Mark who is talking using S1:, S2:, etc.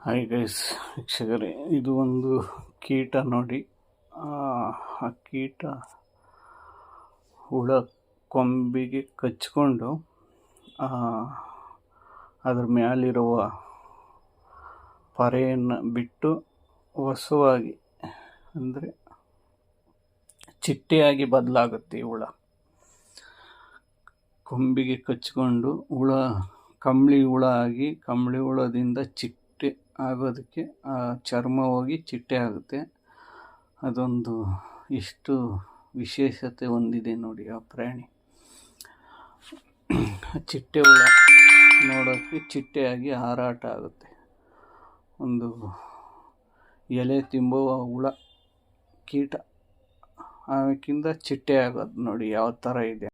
S1: Hi guys ವೀಕ್ಷಕರೇ, ಇದು ಒಂದು ಕೀಟ ನೋಡಿ. ಆ ಕೀಟ ಹುಳ, ಕೊಂಬಿಗೆ ಕಚ್ಕೊಂಡು ಅದ್ರ ಮ್ಯಾಲಿರುವ ಪರೆಯನ್ನು ಬಿಟ್ಟು ಹೊಸವಾಗಿ ಅಂದರೆ ಚಿಟ್ಟೆಯಾಗಿ ಬದಲಾಗುತ್ತೆ ಈ ಹುಳ. ಕೊಂಬಿಗೆ ಕಚ್ಕೊಂಡು ಹುಳ, ಕಂಬಳಿ ಹುಳ ಆಗಿ ಕಂಬಳಿ ಹುಳದಿಂದ ಚಿಟ್ಟೆ ಆಗೋದಕ್ಕೆ, ಆ ಚರ್ಮ ಹೋಗಿ ಚಿಟ್ಟೆ ಆಗುತ್ತೆ. ಅದೊಂದು ಎಷ್ಟು ವಿಶೇಷತೆ ಹೊಂದಿದೆ ನೋಡಿ ಆ ಪ್ರಾಣಿ. ಚಿಟ್ಟೆ ಹುಳ ನೋಡೋಕ್ಕೆ ಚಿಟ್ಟೆಯಾಗಿ ಹಾರಾಟ ಆಗುತ್ತೆ. ಒಂದು ಎಲೆ ತಿಂಬುವ ಹುಳ, ಕೀಟ ಆಮೇಕಿಂದ ಚಿಟ್ಟೆ ಆಗೋದು ನೋಡಿ ಯಾವ ಥರ ಇದೆ.